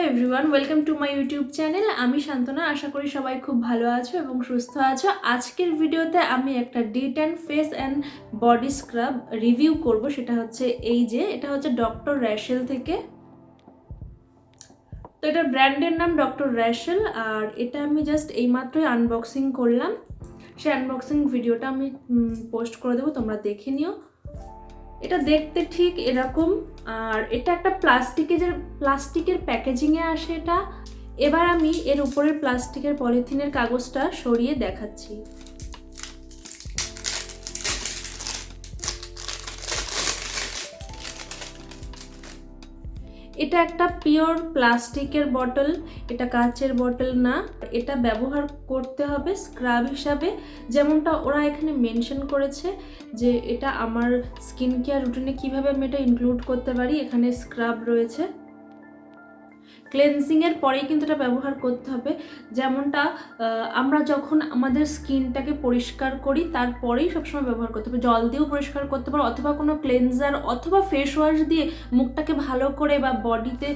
Hello everyone, welcome to my YouTube channel. আমি শান্তনা, আশা করি সবাই খুব ভালো আছো এবং সুস্থ আছো। আজকের ভিডিওতে আমি একটা ডিট and face and body scrub review করব, সেটা হচ্ছে এই যে, এটা হচ্ছে ডক্টর র্যাশেল থেকে। তো এটার ব্র্যান্ডের নাম ডক্টর র্যাশেল আর এটা আমি জাস্ট এইমাত্রই আনবক্সিং করলাম। সেই আনবক্সিং ভিডিওটা আমি পোস্ট করে দেবো, তোমরা দেখে নিও। এটা দেখতে ঠিক এরকম, আর এটা একটা প্লাস্টিকের প্লাস্টিকের প্যাকেজিংয়ে আসে এটা। এবার আমি এর উপরের প্লাস্টিকের পলিথিনের কাগজটা সরিয়ে দেখাচ্ছি। এটা একটা পিওর প্লাস্টিকের বটল, এটা কাচের বটল না। এটা ব্যবহার করতে হবে স্ক্রাব হিসাবে। যেমনটা ওরা এখানে মেনশন করেছে যে এটা আমার স্কিন কেয়ার রুটিনে কীভাবে আমি এটা ইনক্লুড করতে পারি। এখানে স্ক্রাব রয়েছে। ক্লেন্সিংয়ের পরেই কিন্তু এটা ব্যবহার করতে হবে। যেমনটা আমরা যখন আমাদের স্কিনটাকে পরিষ্কার করি, তারপরেই সবসময় ব্যবহার করতে হবে। জল দিয়েও পরিষ্কার করতে পারো, অথবা কোনো ক্লেন্সার অথবা ফেস ওয়াশ দিয়ে মুখটাকে ভালো করে বা বডিতে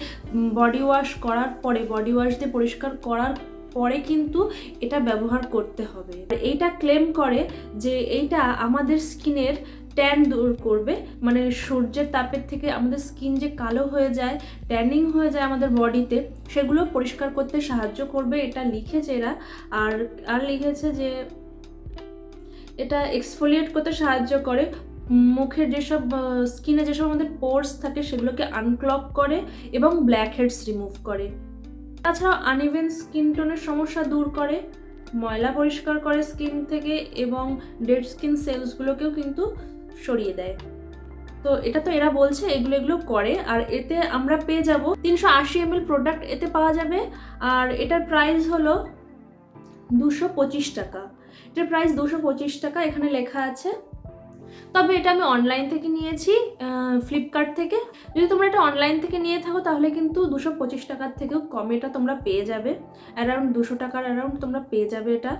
বডি ওয়াশ করার পরে বডি ওয়াশ দিয়ে পরিষ্কার করার পরে কিন্তু এটা ব্যবহার করতে হবে। এইটা ক্লেম করে যে এইটা আমাদের স্কিনের ট্যান দূর করবে মানে সূর্যের তাপের থেকে আমাদের স্কিন যে কালো হয়ে যায় ট্যানিং হয়ে যায় আমাদের বডিতে সেগুলো পরিষ্কার করতে সাহায্য করবে, এটা লিখেছে এরা। আর আর লিখেছে যে এটা এক্সফোলিয়েট করতে সাহায্য করে, মুখের যেসব স্কিনে যেসব আমাদের পোর্স থাকে, সেগুলোকে আনক্লক করে এবং ব্ল্যাক হেডস রিমুভ করে। তাছাড়াও আনইভেন স্কিন টোনের সমস্যা দূর করে, ময়লা পরিষ্কার করে স্কিন থেকে এবং ডেড স্কিন সেলসগুলোকেও কিন্তু সরিয়ে দেয়। তো এটা তো এরা বলছে, এগুলো এগুলো করে, আর এতে আমরা পেয়ে যাব তিনশো আশি এম প্রোডাক্ট এতে পাওয়া যাবে, আর এটার প্রাইস হলো দুশো পঁচিশ টাকা। এটার প্রাইস দুশো পঁচিশ টাকা, এখানে লেখা আছে। তবে এটা আমি অনলাইন থেকে নিয়েছি ফ্লিপকার্ট থেকে। যদি তোমরা এটা অনলাইন থেকে নিয়ে থাকো, তাহলে কিন্তু দুশো পঁচিশ টাকার থেকেও কম এটা তোমরা পেয়ে যাবে। অ্যারাউন্ড দুশো টাকার অ্যারাউন্ড তোমরা পেয়ে যাবে এটা।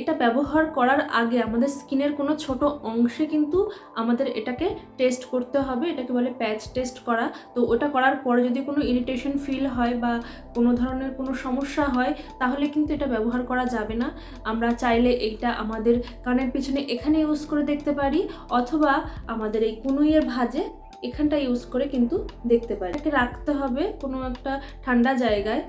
এটা ব্যবহার করার আগে আমাদের স্কিনের কোনো ছোট অংশে কিন্তু আমাদের এটাকে টেস্ট করতে হবে। এটাকে বলে প্যাচ টেস্ট করা। তো ওটা করার পরে যদি কোনো ইরিটেশন ফিল হয় বা কোনো ধরনের কোনো সমস্যা হয়, তাহলে কিন্তু এটা ব্যবহার করা যাবে না। আমরা চাইলে এইটা আমাদের কানের পিছনে এখানে ইউজ করে দেখতে পারি। অথবা আমাদের এই কুনুইয়ের ভাজে এখানটা ইউজ করে কিন্তু দেখতে পারি। এটাকে রাখতে হবে কোনো একটা ঠান্ডা জায়গায়।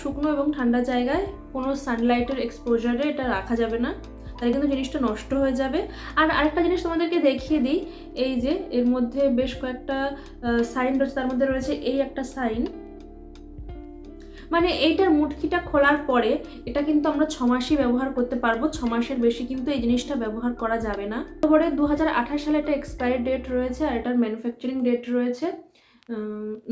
শুকনো এবং ঠান্ডা জায়গায় কোনো সানলাইটের এক্সপোজারে এটা রাখা যাবে না। তাহলে কিন্তু জিনিসটা নষ্ট হয়ে যাবে। আর আরেকটা জিনিস তোমাদেরকে দেখিয়ে দিই, এই যে এর মধ্যে বেশ কয়েকটা সাইন রয়েছে, তার মধ্যে রয়েছে এই একটা সাইন মানে এইটার মুটকিটা খোলার পরে এটা কিন্তু আমরা ছ মাসই ব্যবহার করতে পারব। ছ মাসের বেশি কিন্তু এই জিনিসটা ব্যবহার করা যাবে না। তারপরে দু সালে একটা এক্সপায়ারি ডেট রয়েছে আর এটার ম্যানুফ্যাকচারিং ডেট রয়েছে।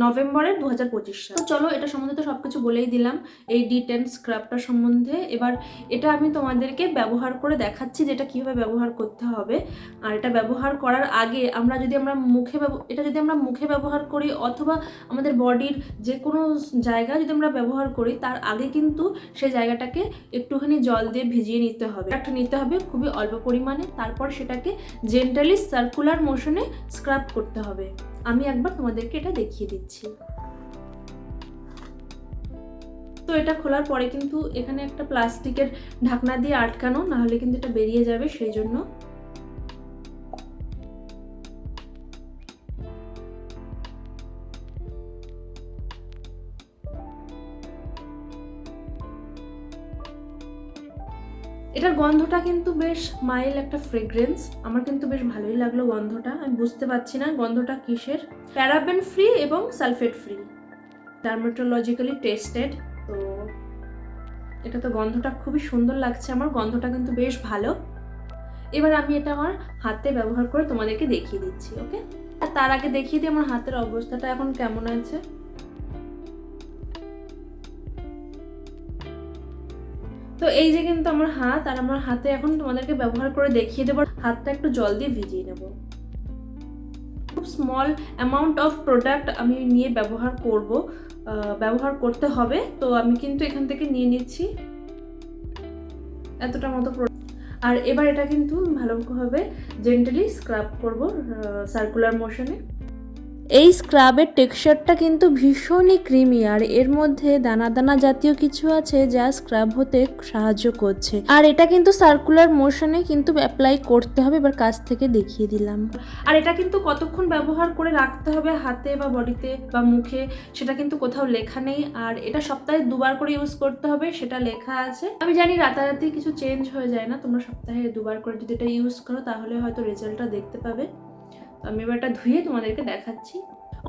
নভেম্বরের দু হাজার পঁচিশ তো চলো, এটা সম্বন্ধে তো সব কিছু বলেই দিলাম, এই ডি টেন স্ক্রাবটার সম্বন্ধে। এবার এটা আমি তোমাদেরকে ব্যবহার করে দেখাচ্ছি যে এটা কীভাবে ব্যবহার করতে হবে। আর এটা ব্যবহার করার আগে আমরা যদি আমরা মুখে এটা যদি আমরা মুখে ব্যবহার করি অথবা আমাদের বডির যে কোনো জায়গা যদি আমরা ব্যবহার করি, তার আগে কিন্তু সেই জায়গাটাকে একটুখানি জল দিয়ে ভিজিয়ে নিতে হবে। একটা নিতে হবে খুবই অল্প পরিমাণে, তারপর সেটাকে জেন্টালি সার্কুলার মোশনে স্ক্রাব করতে হবে। আমি একবার তোমাদেরকে এটা দেখিয়ে দিচ্ছি। তো এটা খোলার পরে কিন্তু এখানে একটা প্লাস্টিকের ঢাকনা দিয়ে আটকানো, নাহলে কিন্তু এটা বেরিয়ে যাবে, সেই জন্য এটার গন্ধটা কিন্তু বেশ মাইল একটা ফ্রেগ্রেন্স আমার কিন্তু বেশ ভালোই লাগল গন্ধটা। আমি বুঝতে পারছি না গন্ধটা কিসের। প্যারাবেন ফ্রি এবং সালফেট ফ্রি ডার্মেটোলজিক্যালি টেস্টেড তো এটা তো গন্ধটা খুবই সুন্দর লাগছে আমার। গন্ধটা কিন্তু বেশ ভালো। এবার আমি এটা আমার হাতে ব্যবহার করে তোমাদেরকে দেখিয়ে দিচ্ছি ওকে আর তার আগে দেখিয়ে দিই আমার হাতের অবস্থাটা এখন কেমন আছে তো এই যে কিন্তু আমার হাত, আর আমার হাতে এখন তোমাদেরকে ব্যবহার করে দেখিয়ে দেবো, হাতটা একটু জল দিয়ে ভিজিয়ে নেব। খুব স্মল অ্যামাউন্ট অফ প্রোডাক্ট আমি নিয়ে ব্যবহার করব ব্যবহার করতে হবে। তো আমি কিন্তু এখান থেকে নিয়ে নিচ্ছি এতটা মতো আর এবার এটা কিন্তু ভালোভাবে জেন্টালি স্ক্রাব করব সার্কুলার মোশনে এই স্ক্রাবের টেক্সচারটা কিন্তু ভীষণই ক্রিমি আর এর মধ্যে দানা দানা জাতীয় কিছু আছে যা স্ক্রাব হতে সাহায্য করছে। আর এটা কিন্তু সার্কুলার মোশনে কিন্তু অ্যাপ্লাই করতে হবে, এবার কাছ থেকে দেখিয়ে দিলাম। আর এটা কিন্তু কতক্ষণ ব্যবহার করে রাখতে হবে হাতে বা বডিতে বা মুখে, সেটা কিন্তু কোথাও লেখা নেই। আর এটা সপ্তাহে দুবার করে ইউজ করতে হবে, সেটা লেখা আছে। আমি জানি রাতারাতি কিছু চেঞ্জ হয়ে যায় না, তোমরা সপ্তাহে দুবার করে যদি এটা ইউজ করো, তাহলে হয়তো রেজাল্টটা দেখতে পাবে। তো আমি এবার এটা ধুয়ে তোমাদেরকে দেখাচ্ছি।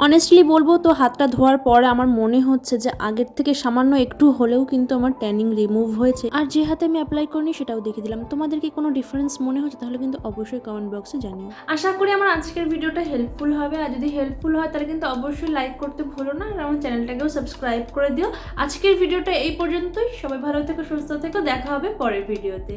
অনেস্টলি বলব তো হাতটা ধোয়ার পরে আমার মনে হচ্ছে যে আগের থেকে সামান্য একটু হলেও কিন্তু আমার ট্যানিং রিমুভ হয়েছে। আর যে হাতে আমি অ্যাপ্লাই করিনি সেটাও দেখে দিলাম। তোমাদের কি কোনো ডিফারেন্স মনে হচ্ছে? তাহলে কিন্তু অবশ্যই কমেন্ট বক্সে জানিও। আশা করি আমার আজকের ভিডিওটা হেল্পফুল হবে। আর যদি হেল্পফুল হয় তাহলে কিন্তু অবশ্যই লাইক করতে ভুলো না। আর আমার চ্যানেলটাকেও সাবস্ক্রাইব করে দিও। আজকের ভিডিওটা এই পর্যন্তই। সবাই ভালো থেকো সুস্থ থেকো। দেখা হবে পরের ভিডিওতে।